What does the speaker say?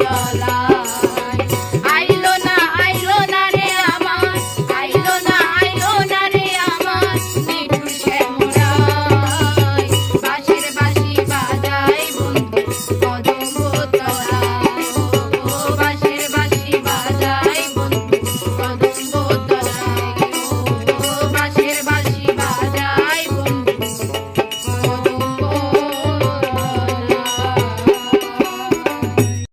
জ্বালা